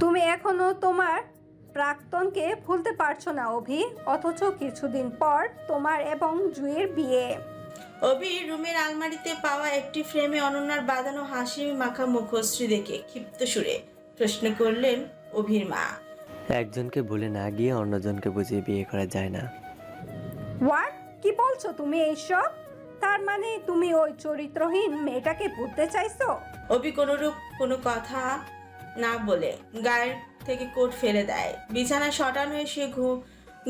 তুমি এখনও তোমার প্রাক্তনকে ভুলতে পারছ না অভি। অথচ কিছুদিন পর তোমার এবং জুয়ের বিয়ে। অভি রুমের আলমারিতে পাওয়া একটি ফ্রেমে অনন্যার বাঁধানো হাসি মাখা মুখশ্রী দেখে ক্ষিপ্ত সুরে প্রশ্ন করলেন অভির মা। একজনকে ভুলে না গিয়ে অন্যজনকে বুঝিয়ে বিয়ে করা যায় না। হোয়াট কি বলছো তুমি এইসব? তার মানে তুমি ওই চরিত্রহীন মেয়েটাকে ভুলতে চাইছো? অভি কোনোরূপ কোনো কথা না বলে গায়ের থেকে কোট ফেলে দেয়। বিছানায় শটান হয়ে সে ঘু-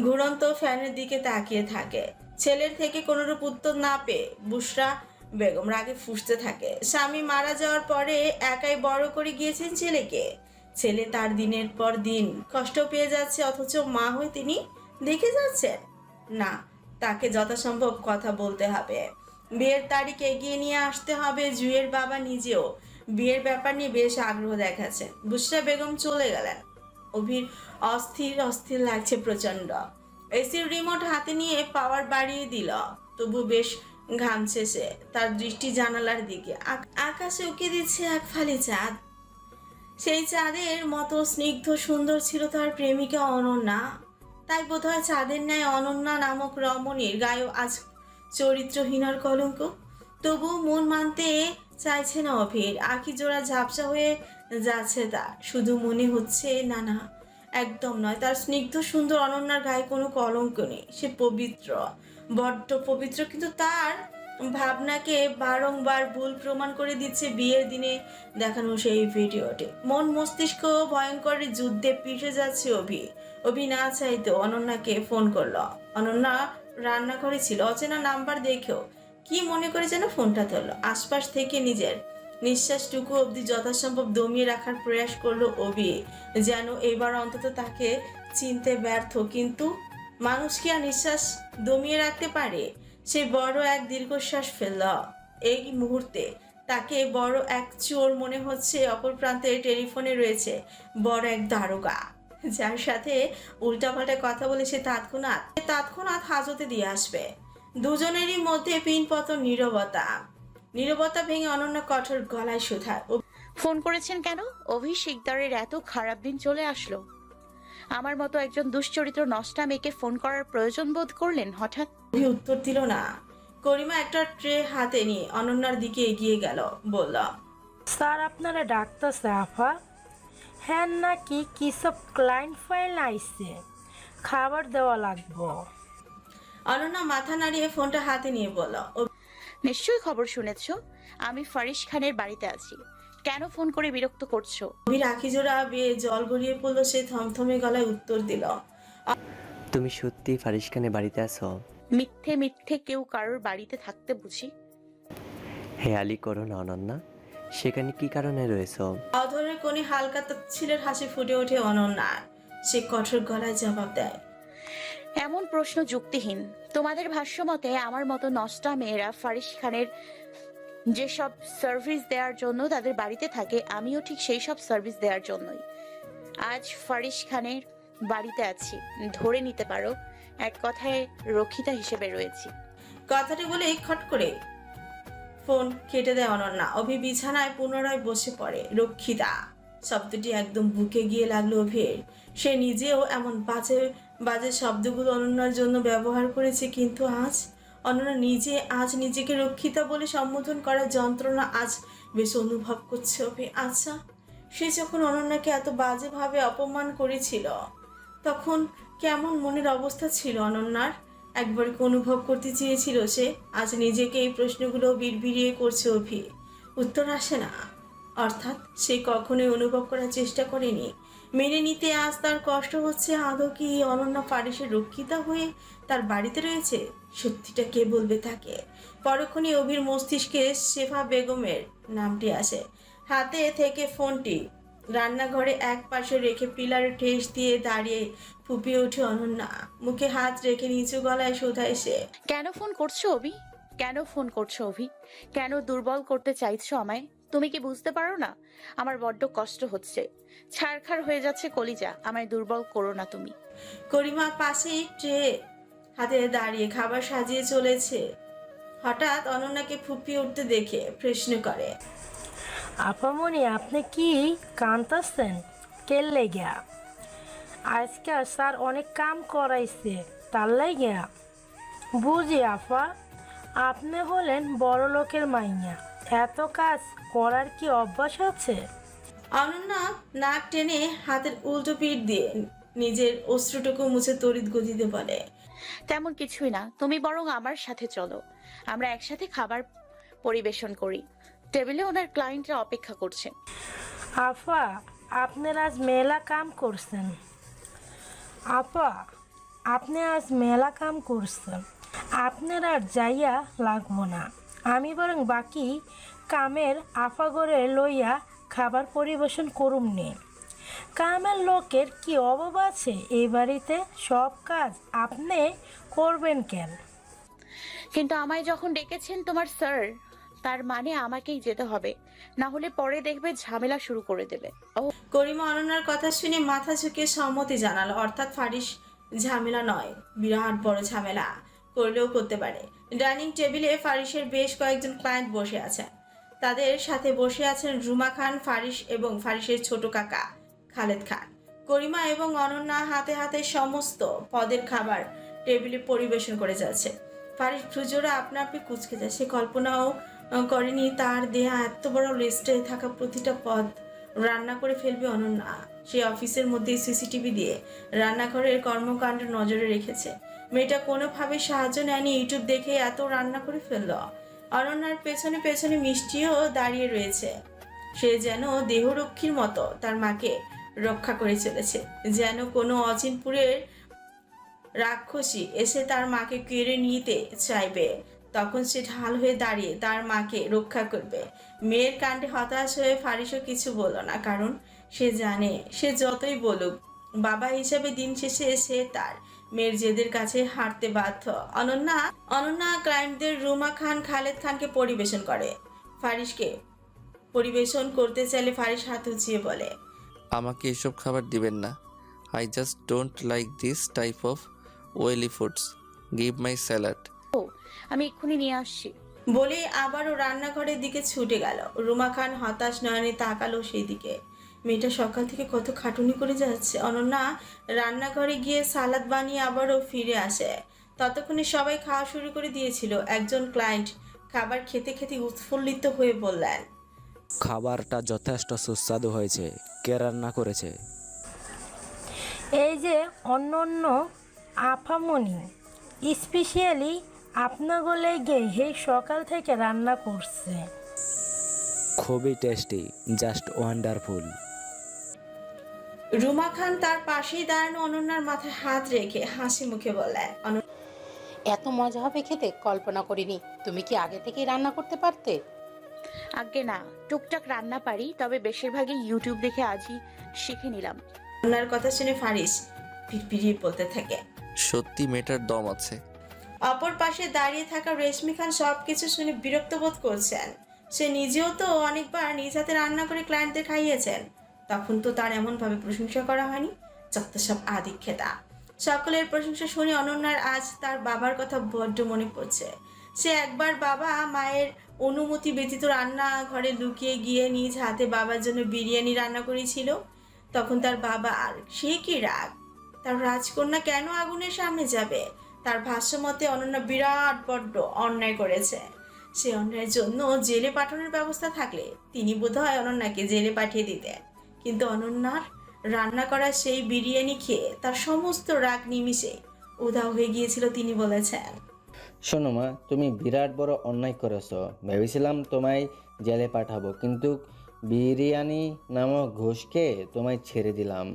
ঘুরন্ত ফ্যানের দিকে তাকিয়ে থাকে। ছেলের থেকে কোনোরূপ উত্তর না পেয়ে বুসরা বেগম রাগে ফুসতে থাকে। স্বামী মারা যাওয়ার পরে একাই বড় করে গিয়েছেন ছেলেকে। ছেলে তার দিনের পর দিন কষ্ট পেয়ে যাচ্ছে, অথচ মা হয়ে তিনি দেখে যাচ্ছেন। না, তাকে যথাসম্ভব কথা বলতে হবে। বিয়ের তারিখ এগিয়ে নিয়ে আসতে হবে জুয়ের বাবা নিজেও। বিয়ের ব্যাপার নিয়ে বেশ আগ্রহ দেখাচ্ছেন বুসরা বেগম চলে গেলেন। অভির অস্থির অস্থির লাগছে প্রচণ্ড এসির রিমোট হাতে নিয়ে পাওয়ার বাড়িয়ে দিল। তবু বেশ ঘামছে সে তার দৃষ্টি জানালার দিকে। আক- আকাশে উকে দিচ্ছে এক ফালি চাঁদ। সেই চাঁদের মতো স্নিগ্ধ সুন্দর ছিল তার প্রেমিকা অনন্যা। তাই বোধহয় চাঁদের ন্যায় অনন্যা নামক রমণীর গায়েও আজ চরিত্রহীনার কলঙ্ক। তবু মন মানতে চাইছে না অভির। আখি জোড়া ঝাপসা হয়ে যাচ্ছে তা শুধু মনে হচ্ছে, না না, একদম নয়। তার স্নিগ্ধ, সুন্দর, অনন্যার গায়ে কোনো কলঙ্ক নেই। সে পবিত্র, বড্ড পবিত্র। কিন্তু তার ভাবনাকে বারংবার ভুল প্রমাণ করে দিচ্ছে বিয়ের দিনে দেখানো সেই ভিডিওটি। মন মস্তিষ্ক ভয়ঙ্কর যুদ্ধে পিষে যাচ্ছে অভি অভি না চাইতেও অনন্যাকে ফোন করল। অনন্যা রান্নাঘরে ছিল, অচেনা নাম্বার দেখেও কি মনে করে যেন ফোনটা ধরলো। আশপাশ থেকে নিজের নিঃশ্বাসটুকু অবধি যথাসম্ভব দমিয়ে রাখার প্রয়াস করল অভি, যেন এবার অন্তত তাকে চিনতে ব্যর্থ। কিন্তু মানুষ কি আর নিঃশ্বাস দমিয়ে রাখতে পারে? সে বড় এক দীর্ঘশ্বাস ফেলল। এই মুহূর্তে তাকে বড় এক চোর মনে হচ্ছে। অপর প্রান্তে টেলিফোনে রয়েছে বড় এক দারোগা। যার সাথে উল্টাপাল্টা কথা বলে সে তৎক্ষণাৎ তৎক্ষণাৎ হাজতে দিয়ে আসবে। দুজনেরই মধ্যে পিনপতন নীরবতা। নীরবতা ভেঙে অনন্য কঠোর গলায় সুধার। ফোন করেছেন কেন? অভি শিকদারের এত খারাপ দিন চলে আসলো। আমার মতো একজন দুশ্চরিত্র নষ্টা মেয়েকে ফোন করার প্রয়োজন বোধ করলেন হঠাৎ? অভি উত্তর দিল না। করিমা একটা ট্রে হাতে নিয়ে অনন্যার দিকে এগিয়ে গেল বলল স্যার আপনারা ডাকতেছে আফা হ্যাঁ নাকি কি সব ক্লায়েন্ট ফাইল আইছে? খাবার দেওয়া লাগবো। অনন্যা মাথা নাড়িয়ে ফোনটা হাতে নিয়ে বলল নিশ্চয়ই খবর শুনেছ। আমি ফারিশ খানের বাড়িতে আছি। কেন ফোন করে বিরক্ত করছ? অভির আখি জোড়া বেয়ে জল গড়িয়ে পড়ল সে থমথমে গলায় উত্তর দিল তুমি সত্যি ফারিশ খানের বাড়িতে আছো? মিথ্যে মিথ্যে কেউ কারোর বাড়িতে থাকতে বুঝি? হেয়ালি করো না অনন্যা। সেখানে কি কারণে রয়েছো? অধরের কোণে হালকা ছিলের হাসি ফুটে ওঠে অনন্যা। সে কঠোর গলায় জবাব দেয়। এমন প্রশ্ন যুক্তিহীন। তোমাদের ভাষ্যমতে আমার মতো নষ্টা মেয়েরা ফারিস খানের যেসব সার্ভিস দেওয়ার জন্য তাদের বাড়িতে থাকে আমিও ঠিক সেই সব সার্ভিস দেওয়ার জন্যই। আজ ফারিস খানের বাড়িতে আছি। ধরে নিতে পারো এক কথায় রক্ষিতা হিসেবে রয়েছি। কথাটি বলে খট করে ফোন কেটে দেয় অনন্যা। অভি বিছানায় পুনরায় বসে পড়ে রক্ষিতা। শব্দটি একদম বুকে গিয়ে লাগল অভির। সে নিজেও এমন বাজে বাজে শব্দগুলো অনন্যার জন্য ব্যবহার করেছে কিন্তু আজ, অনন্যা নিজে, আজ নিজেকে রক্ষিতা বলে সম্বোধন করার যন্ত্রণা আজ বেশ অনুভব করছে অভি। আচ্ছা সে যখন অনন্যাকে এত বাজেভাবে অপমান করেছিল, তখন কেমন মনের অবস্থা ছিল অনন্যার? একবার অনুভব করতে চেয়েছিল সে? আজ নিজেকে এই প্রশ্নগুলো বিড়বিড়িয়ে করছে অভি। উত্তর আসে না। অর্থাৎ সে কখনোই অনুভব করার চেষ্টা করেনি। মেনে নিতে আজ তার কষ্ট হচ্ছে আদৌ কি অনন্যা ফারিসের রক্ষিতা হয়ে তার বাড়িতে রয়েছে? সত্যিটা কে বলবে তাকে? পরক্ষণে অভির মস্তিষ্কে শেফা বেগমের নামটি আসে। হাতে থেকে ফোনটি রান্নাঘরে এক পাশে রেখে পিলারে ঠেস দিয়ে দাঁড়িয়ে ফুপিয়ে উঠে অনন্যা। মুখে হাত রেখে নিচু গলায় শোধায় সে কেন ফোন করছ অভি? কেন ফোন করছ অভি? কেন দুর্বল করতে চাইছো আমায়? তুমি কি বুঝতে পারো না? আমার বড্ড কষ্ট হচ্ছে। ছাড়খাড় হয়ে যাচ্ছে কলিজা আমায় দুর্বল করো না তুমি। করিমা পাশেই ট্রে হাতে দাঁড়িয়ে খাবার সাজিয়ে চলেছে। হঠাৎ অনন্যাকে ফুপিয়ে উঠতে দেখে প্রশ্ন করে আপামনি আপনি কি কান্তাছেন? কেলে গিয়া আজকে স্যার অনেক কাম করাইছে তার লাইগা বুঝি আফা আপনি হলেন বড় লোকের মাইয়া। এত কাজ করার কি অভ্যাস আছে? অনন্যা নাক টেনে হাতের উল্টো পিঠ দিয়ে নিজের অশ্রুটুকু মুছে তড়িৎ গতিতে বলে তেমন কিছুই না তুমি বরং আমার সাথে চলো। আমরা একসাথে খাবার পরিবেশন করি। টেবিলে ওনার ক্লায়েন্টরা অপেক্ষা করছেন। আফা আপনার আজ মেলা কাম করছেন। আপা আপনি আজ মেলা কাম করছেন। আপনার আর যাইয়া লাগবো না। আমি বরং বাকি কামের আফাগরে লইয়া খাবার পরিবেশন করুম নে। কামের লোকের কি অভাব আছে? এই বাড়িতে সব কাজ আপনি করবেন কেন? কিন্তু আমায় যখন ডেকেছেন তোমার স্যার তার মানে আমাকেই যেতে হবে। না হলে পরে দেখবে ঝামেলা শুরু করে দেবে। ও করিমা অনন্যার কথা শুনে মাথা ঝুঁকিয়ে সম্মতি জানালো। অর্থাৎ ফারিস ঝামেলা নয়, বিরাট বড় ঝামেলা। করলেও করতে পারে। ডাইনিং টেবিলে ফারিসের বেশ কয়েকজন ক্লায়েন্ট বসে আছেন। তাদের সাথে বসে আছেন রুমা খান ফারিস এবং ফারিসের ছোট কাকা খালেদ খান। করিমা এবং অনন্যা হাতে হাতে সমস্ত পদের খাবার টেবিলে পরিবেশন করে যাচ্ছে। ফারিস ভ্রুজোরা আপনা আপনি কুচকে যায় সে কল্পনাও করেনি, তার দেহা এত বড় রেস্টে থাকা প্রতিটা পদ রান্না করে ফেলবে অনন্যা সে অফিসের মধ্যে সিসিটিভি দিয়ে রান্নাঘরের কর্মকাণ্ড নজরে রেখেছে। মেয়েটা কোনোভাবে সাহায্য নেয়নি, ইউটিউব দেখে এত রান্না করে ফেলল। অনন্যার পেছনে পেছনে মিষ্টিও দাঁড়িয়ে রয়েছে। সে যেন দেহরক্ষীর মতো তার মাকে রক্ষা করে চলেছে। যেন কোনো অচিনপুরের রাক্ষসী এসে তার মাকে কেড়ে নিতে চাইবে। তখন সে ঢাল হয়ে দাঁড়িয়ে তার মাকে রক্ষা করবে। মেয়ের কাণ্ডে হতাশ হয়ে ফারিসও কিছু বলল না, কারণ সে জানে, সে যতই বলুক, বাবা হিসেবে দিন শেষে সে তার। মেয়ের জেদের কাছে হারতে বাধ্য। অনন্যা অনন্যা ক্রাইমদের রুমা খান, খালেদ খানকে পরিবেশন করে। ফারিসকে পরিবেশন করতে চাইলে ফারিস হাত উঁচিয়ে বলে, আমাকে এসব খাবার দিবেন না। I just don't like this type of oily foods give my salad আমি এক্ষুনি নিয়ে আসছি। বলে আবারও রান্নাঘরের দিকে ছুটে গেল। রুমা খান হতাশ নয়নে তাকালো সেই দিকে মেয়েটা সকাল থেকে কত খাটুনি করে যাচ্ছে। অনন্যা রান্নাঘরে গিয়ে সালাদ বানিয়ে আবারও ফিরে আসে। ততক্ষণে সবাই খাওয়া শুরু করে দিয়েছিল। একজন ক্লায়েন্ট খাবার খেতে খেতে উৎফুল্লিত হয়ে বললেন খাবারটা যথেষ্ট সুস্বাদু হয়েছে। কে রান্না করেছে? এই যে অন্য অন্য আফামনি স্পেশালি আপনাগুলো গিয়ে হে সকাল থেকে রান্না করছে। খুবই tasty just wonderful Ruma Khan তার পাশেই দাঁড়ানো অনন্যার মাথায় হাত রেখে হাসি মুখে বললেন এত মজা হবে খেতে? কল্পনা করিনি। তুমি কি আগে থেকেই রান্না করতে পারতে? আগে না টুকটাক রান্না পারি তবে বেশিরভাগই ইউটিউব দেখে আজই শিখে নিলাম। অনন্যার কথা শুনে ফারিস পিড়পিড়িয়ে বলতে থাকে সত্যি মেয়েটার দম আছে। অপর পাশে দাঁড়িয়ে থাকা রেশমি খান সবকিছু শুনে বিরক্ত বোধ করছেন। সে নিজেও তো অনেকবার নিজ হাতে রান্না করে ক্লায়েন্টদের খাইয়েছেন। তখন তো তার এমনভাবে প্রশংসা করা হয়নি। যত সব আদিক্ষেতা সকলের প্রশংসা শুনে অনন্যার আজ তার বাবার কথা বড্ড মনে পড়ছে। সে একবার বাবা মায়ের অনুমতি ব্যতীত রান্না ঘরে লুকিয়ে গিয়ে নিজ হাতে বাবার জন্য বিরিয়ানি রান্না করেছিল। তখন তার বাবা আর, সে কি রাগ? তার রাজকন্যা কেন আগুনের সামনে যাবে? তার ভাষ্য মতে অনন্যা বিরাট বড্ড অন্যায় করেছে। সে অন্যায়ের জন্য জেলে পাঠানোর ব্যবস্থা থাকলে তিনি বোধহয় অনন্যাকে জেলে পাঠিয়ে দিতেন। কিন্তু অনন্যার রান্না করা সেই বিরিয়ানি খেয়ে তার সমস্ত রাগ নিমিষে উধাও হয়ে গিয়েছিল তিনি বলেছেন। শোনো মা, তুমি বিরাট বড় অন্যায় করেছ। ভেবেছিলাম তোমায় জেলে পাঠাবো, কিন্তু বিরিয়ানি নামক ঘুষকে তোমায় ছেড়ে দিলাম।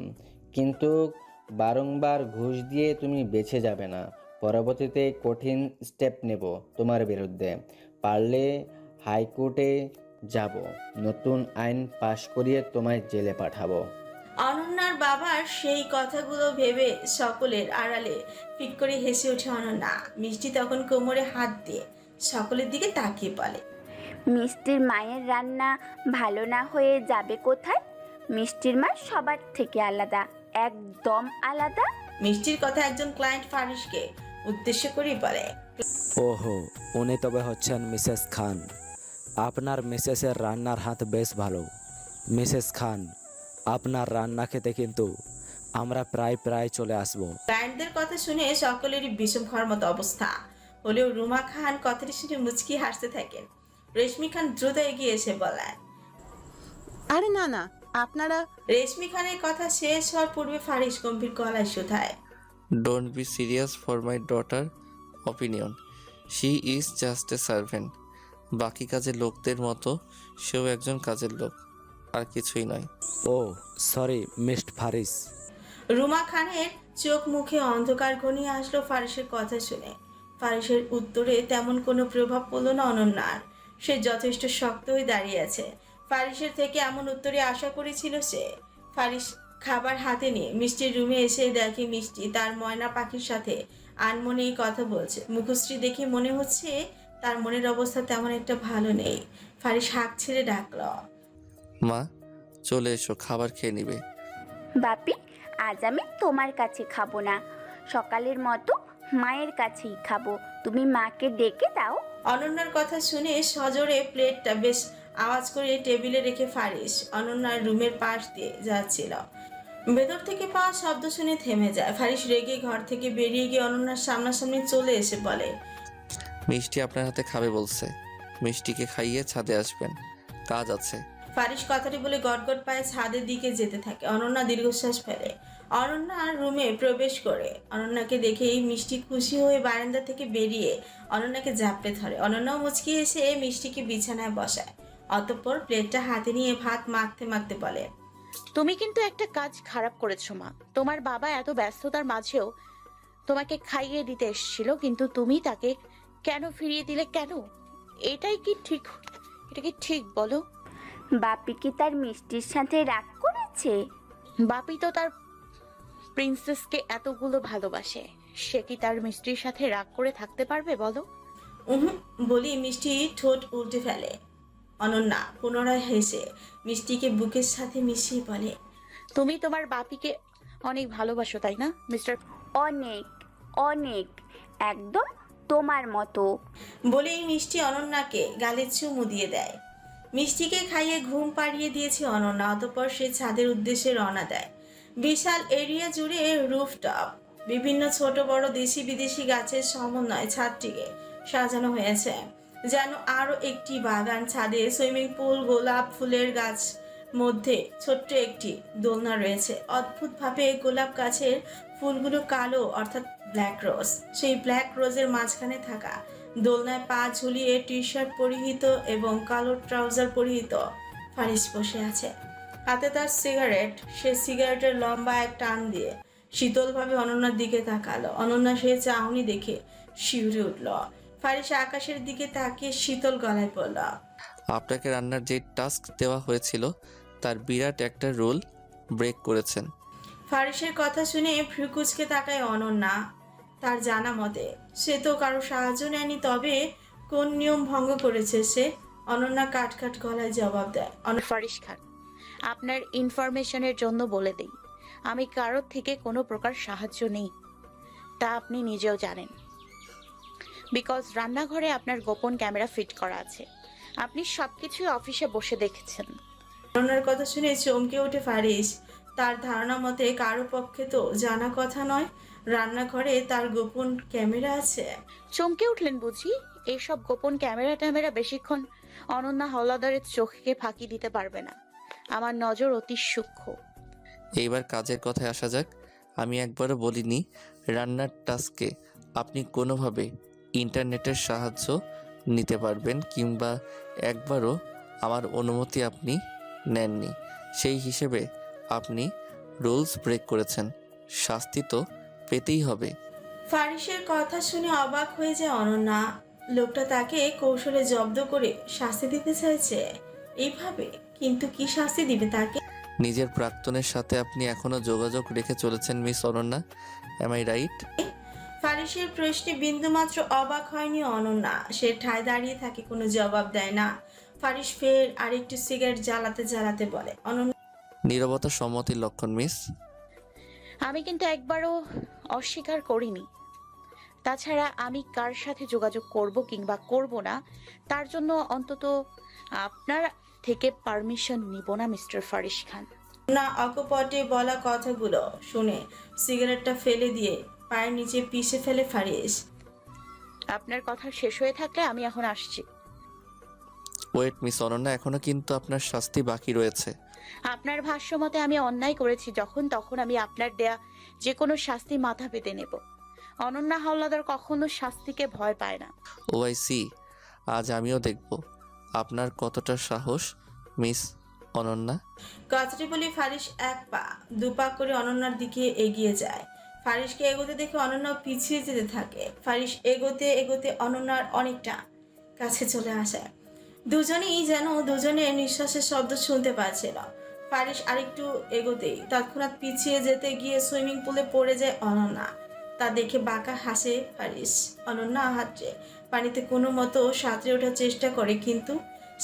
কিন্তু বারংবার ঘুষ দিয়ে তুমি বেঁচে যাবে না। পরবর্তীতে কঠিন স্টেপ নেব তোমার বিরুদ্ধে। পারলে হাইকোর্টে যাব। নতুন আইন পাশ করিয়ে তোমায় জেলে পাঠাবো। অনন্যার বাবার সেই কথাগুলো ভেবে সকলের আড়ালে ফিক করে হেসে ওঠে অনন্যা। মিষ্টি তখন কোমরে হাত দিয়ে সকলের দিকে তাকিয়ে বলে মিষ্টির মায়ের রান্না ভালো না হয়ে যাবে কোথায়? মিষ্টির মা সবার থেকে আলাদা একদম আলাদা? মিষ্টির কথা একজন ক্লায়েন্ট ফারিসকে উদ্দেশ্য করে বলে। ওহো উনি তবে হচ্ছেন মিসেস খান। আপনার মিসেসের রান্নার হাত বেশ ভালো। মিসেস খান আপনার রান্না খেতে কিন্তু আমরা প্রায় প্রায় চলে আসব। ক্লায়েন্টদের কথা শুনে সকলেরই বিষম খাওয়ার মতো অবস্থা। হলেও রুমা খান কথাটি শুনে মুচকি হাসতে থাকেন। রেশমি খান দ্রুত এগিয়ে এসে বলায় আরে না না আপনারা রেশমি খানের কথা শেষ হওয়ার পূর্বে ফারিস গম্ভীর গলায় শুধায়। Don't be serious for my daughter opinion she is just a servant বাকি কাজের লোকদের মতো সেও একজন কাজের লোক। আর কিছুই নয়। ও সরি মিস্ট ফারিস। রুমা খানের চোখ মুখে অন্ধকার ঘনিয়ে আসলো ফারিসের কথা শুনে। ফারিসের উত্তরে তেমন কোনো প্রভাব পড়ল না অনন্যার। সে যথেষ্ট শক্ত হয়ে দাঁড়িয়ে আছে। ফারিসের থেকে এমন উত্তরে আশা করেছিল সে। ফারিস খাবার হাতে নিয়ে মিষ্টির রুমে এসে দেখে মিষ্টি তার ময়না পাখির সাথে আনমনেই কথা বলছে। মুখশ্রী দেখে মনে হচ্ছে তার মনের অবস্থা তেমন একটা ভালো নেই। ফারিস হাঁক ছেড়ে ডাকল। মা চলে এসো খাবার খেয়ে নিবে। বাপি আজ আমি তোমার কাছে খাব না। সকালের মতো মায়ের কাছেই খাব। তুমি মাকে ডেকে দাও। অনন্যার কথা শুনে সজোরে প্লেটটা বেশ আওয়াজ করে টেবিলে রেখে ফারিস অনন্যার রুমের পাশ দিয়ে যাচ্ছিল। ভেতর থেকে পাওয়া শব্দ শুনে থেমে যায়। ফারিস রেগে ঘর থেকে বেরিয়ে গিয়ে অনন্যার সামনাসামনি চলে এসে বলে মিষ্টি আপনার হাতে খাবে বলছে। মিষ্টিকে খাইয়ে ছাদে আসবেন। কাজ আছে। ফারিস কথাটি বলে গটগট পায়ে ছাদের দিকে যেতে থাকে। অনন্যা দীর্ঘশ্বাস ফেলে। অনন্যার রুমে প্রবেশ করে। অনন্যাকে দেখেই মিষ্টি খুশি হয়ে বারান্দা থেকে বেরিয়ে অনন্যাকে জাপটে ধরে। অনন্যাও মুচকি এসে এই মিষ্টিকে বিছানায় বসায়। অতঃপর প্লেটটা হাতে নিয়ে ভাত মাখতে মাখতে বলে তুমি কিন্তু একটা কাজ খারাপ করেছ মা। তোমার বাবা এত ব্যস্ততার মাঝেও তোমাকে খাইয়ে দিতে এসেছিল কিন্তু তুমি তাকে কেন ফিরিয়ে দিলে কেন? এটাই কি ঠিক? এটা কি ঠিক বলো? বাপি কি তার মিষ্টির সাথে রাগ করেছে? বাপি তো তার প্রিন্সেসকে এতগুলো ভালোবাসে। সে কি তার মিষ্টির সাথে রাগ করে থাকতে পারবে বলো? উহু বলি মিষ্টি ঠোঁট উল্টে ফেলে। অনন্যা পুনরায় হেসে মিষ্টিকে বুকের সাথে মিশিয়ে বলে তুমি তোমার বাপিকে অনেক ভালোবাসো তাই না মিস্টার? অনেক অনেক একদম তোমার মতো। বলেই মিষ্টি অনন্যাকে গালে চুমু দিয়ে দেয়। মিষ্টিকে খাইয়ে ঘুম পাড়িয়ে দিয়েছে অনন্যা অতঃপর সে ছাদের উদ্দেশ্যে রওনা দেয়। বিশাল এরিয়া জুড়ে রুফটপ বিভিন্ন ছোট বড় দেশি বিদেশি গাছের সমন্বয়ে ছাদটিকে সাজানো হয়েছে। যেন আরও একটি বাগান ছাদে সুইমিং পুল, গোলাপ ফুলের গাছ মধ্যে ছোট্ট একটি দোলনা রয়েছে। অদ্ভুতভাবে গোলাপ গাছের ফুলগুলো কালো, অর্থাৎ ব্ল্যাক রোজ সেই ব্ল্যাক রোজের মাঝখানে থাকা দোলনায় পা ঝুলিয়ে টি শার্ট পরিহিত এবং কালো ট্রাউজার পরিহিত ফারিস বসে আছে। হাতে তার সিগারেট সে সিগারেটের লম্বা এক টান দিয়ে শীতলভাবে অনন্যার দিকে তাকালো। অনন্যা সে চাউনি দেখে শিউরে উঠল। ফারিস আকাশের দিকে তাকিয়ে শীতল গলায় পড়ল আপনাকে রান্নার যে টাস্ক দেওয়া হয়েছিল তার বিরাট একটা রোল ব্রেক করেছেন। ফারিসের কথা শুনে ফ্রিকুচকে তাকায় অনন্যা। তার জানা মতে সে তো কারও সাহায্য নেয়নি তবে কোন নিয়ম ভঙ্গ করেছে সে? অনন্যা কাট কাট গলায় জবাব দেয়। অন- ফারিস খান আপনার ইনফরমেশনের জন্য বলে দেই আমি কারোর থেকে কোনো প্রকার সাহায্য নেই তা আপনি নিজেও জানেন। বিকজ রান্নাঘরে আপনার গোপন ক্যামেরা ফিট করা আছে। আপনি সব কিছুই অফিসে বসে দেখেছেন। অনন্যার কথা শুনে চমকে ওঠে ফারিস তার ধারণা মতে কারও পক্ষে তো জানা কথা নয় রান্নাঘরে তার গোপন ক্যামেরা আছে। চমকে উঠলেন বুঝি? এইসব গোপন ক্যামেরা ট্যামেরা বেশিক্ষণ অনন্যা হলাদারের চোখকে ফাঁকি দিতে পারবে না। আমার নজর অতি সূক্ষ্ম। এইবার কাজের কথায় আসা যাক। আমি একবারও বলিনি রান্নার টাস্কে আপনি কোনোভাবে ইন্টারনেটের সাহায্য নিতে পারবেন কিংবা একবারও আমার অনুমতি আপনি নেননি। সেই হিসেবে আপনি রুলস ব্রেক করেছেন। শাস্তি তো পেতেই হবে। ফারিসের কথা শুনে অবাক হয়ে যায় অনন্যা। লোকটা তাকে কৌশলে জব্দ করে শাস্তি দিতে চাইছে। এইভাবে কিন্তু কি শাস্তি দিবে তাকে? নিজের প্রাক্তনের সাথে আপনি এখনও যোগাযোগ রেখে চলেছেন miss Ananya. Am I right ফারিসের প্রশ্নে বিন্দুমাত্র অবাক হয়নি অনন্যা। সে ঠায় দাঁড়িয়ে থাকে কোনো জবাব দেয় না। ফারিস ফের আরেকটু সিগারেট জ্বালাতে জ্বালাতে বলে অনন্যা নীরবতা সম্মতির লক্ষণ মিস? আমি কিন্তু একবারও অস্বীকার করিনি। তাছাড়া আমি কার সাথে যোগাযোগ করব কিংবা করব না তার জন্য অন্তত আপনার থেকে পারমিশন নিব না মিস্টার ফারিস খান। না অকপটে বলা কথাগুলো শুনে সিগারেটটা ফেলে দিয়ে পায়ের নিচে পিষে ফেলে ফারিস আপনার কথা শেষ হয়ে থাকলে আমি এখন আসছি। ওয়েট মিস অনন্যা এখনও কিন্তু আপনার শাস্তি বাকি রয়েছে। আপনার ভাষ্য মতে আমি অন্যায় করেছি যখন তখন আমি আপনার দেয়া যে কোনো শাস্তি মাথা পেতে নেব। অনন্যা হাওলাদার কখনো শাস্তিকে ভয় পায় না। Oh I see. আজ আমিও দেখব আপনার কতটা সাহস মিস অনন্যা। কথাটি বলে ফারিস এক পা দু পা করে অনন্যার দিকে এগিয়ে যায়। ফারিসকে এগোতে দেখে অনন্যা পিছিয়ে যেতে থাকে। ফারিস এগোতে এগোতে অনন্যার অনেকটা কাছে চলে আসে। দুজনেই যেন দুজনের নিঃশ্বাসের শব্দ শুনতে পাচ্ছিল। ফারিস আরেকটু এগোতেই তৎক্ষণাৎ পিছিয়ে যেতে গিয়ে সুইমিং পুলে পড়ে যায় অনন্যা। তা দেখে বাঁকা হাসে ফারিস অনন্যা হাতড়ে পানিতে কোনো মতো সাঁতরে ওঠার চেষ্টা করে, কিন্তু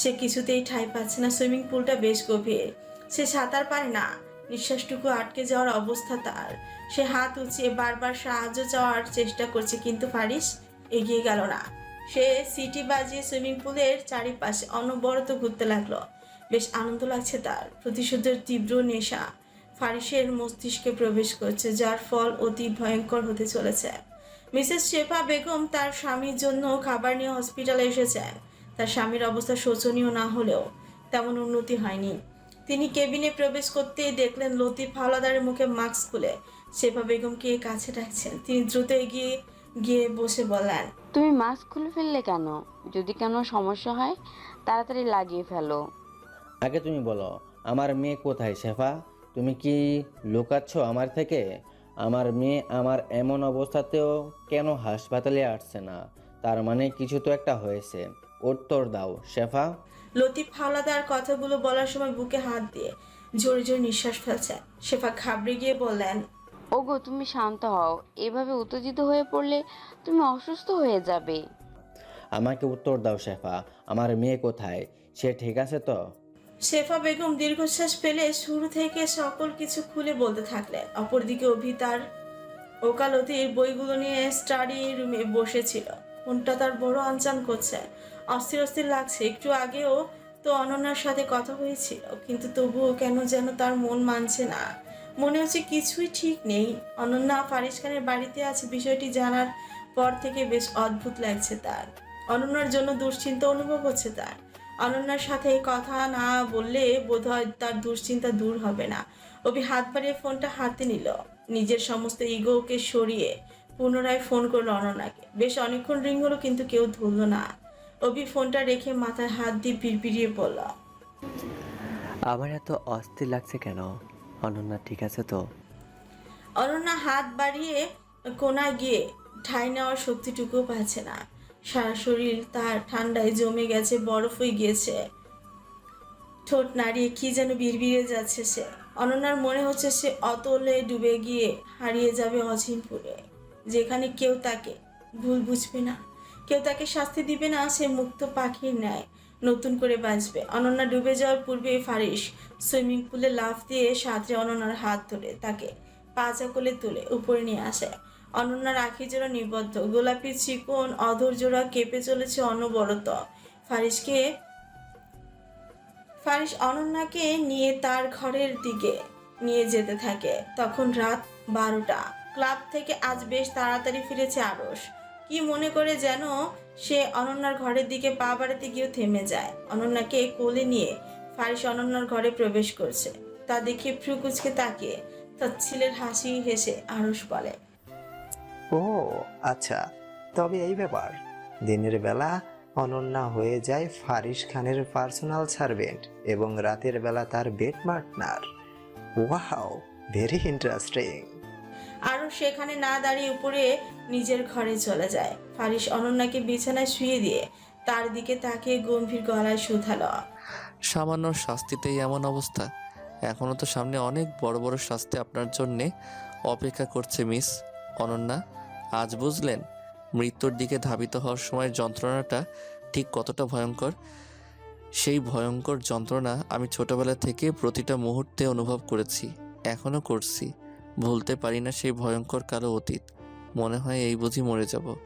সে কিছুতেই ঠাঁই পাচ্ছে না। সুইমিং পুলটা বেশ গভীর। সে সাঁতার পারে না। নিঃশ্বাসটুকু আটকে যাওয়ার অবস্থা তার। সে হাত উঁচিয়ে বারবার সাহায্য চাওয়ার চেষ্টা করছে, কিন্তু ফারিস এগিয়ে গেল না। সে সিটি বাজিয়ে সুইমিং পুলের চারিপাশে অনবরত ঘুরতে লাগল। বেশ আনন্দ লাগছে তার, প্রতিশোধের তীব্র নেশা। ফারিসের মস্তিষ্কে প্রবেশ করছে, যার ফল অতি ভয়ঙ্কর হতে চলেছে। মিসেস শেফা বেগম তার স্বামীর জন্য খাবার নিয়ে হসপিটালে এসেছেন। তার স্বামীর অবস্থা শোচনীয় না হলেও তেমন উন্নতি হয়নি। তিনি কেবিনে প্রবেশ করতেই দেখলেন লতিফ হাওলাদারের মুখে মাস্ক খুলে। শেফা বেগমকে কাছে ডাকছেন। তিনি দ্রুত এগিয়ে গিয়ে বসে বললেন তুমি মাস্ক খুলে ফেললে কেন? যদি কেন সমস্যা হয় তাড়াতাড়ি লাগিয়ে ফেলো। আগে তুমি বলো আমার মেয়ে কোথায় শেফা? তুমি কি লুকাচ্ছ আমার থেকে? আমার মেয়ে আমার এমন অবস্থাতেও কেন হাসপাতালে আসছে না? তার মানে কিছু তো একটা হয়েছে। উত্তর দাও শেফা। লতিফ হাওলাদার কথাগুলো বলার সময় বুকে হাত দিয়ে জোরে জোরে নিঃশ্বাস ফেলছে। শেফা ঘাবড়ে গিয়ে বললেন ওগো তুমি শান্ত হও। এভাবে উত্তেজিত হয়ে পড়লে তুমি অসুস্থ হয়ে যাবে। আমাকে উত্তর দাও শেফা আমার মেয়ে কোথায়? সে ঠিক আছে তো? শেফা বেগম দীর্ঘশ্বাস ফেলে শুরু থেকে সকল কিছু খুলে বলতে থাকলে। অপরদিকে অভি তার ওকালতির বইগুলো নিয়ে স্টাডি রুমে বসেছিল। মনটা তার বড় আনচান করছে। অস্থির অস্থির লাগছে। একটু আগেও তো অনন্যার সাথে কথা হয়েছিল, কিন্তু তবুও কেন যেন তার মন মানছে না। মনে হচ্ছে কিছুই ঠিক নেই। অনন্যা ফারিস খানের বাড়িতে আছে বিষয়টি জানার পর থেকে বেশ অদ্ভুত লাগছে তার। অনন্যার জন্য দুশ্চিন্তা অনুভব হচ্ছে তার। অনন্যার সাথে কথা না বললে বোধহয় তার দুশ্চিন্তা দূর হবে না। অভি হাত বাড়িয়ে ফোনটা হাতে নিল। নিজের সমস্ত ইগোকে সরিয়ে পুনরায় ফোন করল অনন্যাকে বেশ অনেকক্ষণ রিং হলো কিন্তু কেউ ধরলো না। অভি ফোনটা রেখে মাথায় হাত দিয়ে বিড়বিড়িয়ে পড়ল আমার এত অস্থির লাগছে কেন? অনন্যা ঠিক আছে তো? অনন্যা হাত বাড়িয়ে কোনায় গিয়ে ঠাই নেওয়ার শক্তিটুকু পাচ্ছে না। সারা শরীর তার ঠান্ডায় জমে গেছে বরফ হয়ে গিয়েছে। ঠোঁট নাড়িয়ে কি যেন বিড়বিড়ে যাচ্ছে সে। অনন্যার মনে হচ্ছে সে অতলে ডুবে গিয়ে হারিয়ে যাবে অচিনপুরে যেখানে কেউ তাকে ভুল বুঝবে না। কেউ তাকে শাস্তি দিবে না, সে মুক্ত পাখির ন্যায় নতুন করে বাঁচবে। অনন্যা ডুবে যাওয়ার পূর্বে ফারিস সুইমিং পুলে লাফ দিয়ে সাঁতরে অনন্যার হাত ধরে তাকে পাঁচা কোলে তুলে উপরে নিয়ে আসে। অনন্যার আখি জোড়া নিবদ্ধ। গোলাপি চিকন অধর জোড়া কেঁপে চলেছে অনবরত। ফারিসকে ফারিস অনন্যাকে নিয়ে তার ঘরের দিকে নিয়ে যেতে থাকে। তখন রাত বারোটা। ক্লাব থেকে আজ বেশ তাড়াতাড়ি ফিরেছে আরস কি মনে করে যেন সে অনন্যার ঘরের দিকে পা বাড়াতে গিয়েও থেমে যায়। অনন্যাকে কোলে নিয়ে ফারিস অনন্যার ঘরে প্রবেশ করছে। তা দেখে ফ্রু কুচকে তাকিয়ে তচ্ছিলের হাসি হেসে আরস বলে, ও আচ্ছা তবে এই ব্যাপার। দিনের বেলা অনন্যা হয়ে যায় ফারিস খানের পার্সোনাল সার্ভেন্ট এবং রাতের বেলা তার bed partner wow, very interesting. আরও সেখানে না দাঁড়িয়ে উপরে নিজের ঘরে চলে যায়। ফারিস অনন্যাকে বিছানায় শুয়ে দিয়ে তার দিকে তাকিয়ে গম্ভীর গলায় শুধালো। সামান্য শাস্তিতেই এমন অবস্থা। এখনও তো সামনে অনেক বড় বড় শাস্তি আপনার জন্যে অপেক্ষা করছে মিস অনন্যা। আজ বুঝলেন, মৃত্যুর দিকে ধাবিত হওয়ার সময় যন্ত্রণাটা ঠিক কতটা ভয়ঙ্কর। সেই ভয়ঙ্কর যন্ত্রণা আমি ছোটবেলা থেকে প্রতিটা মুহূর্তে অনুভব করেছি এখনও করছি। ভুলতে পারি না সেই ভয়ঙ্কর কালো অতীত। মনে হয় এই বুঝি মরে যাব।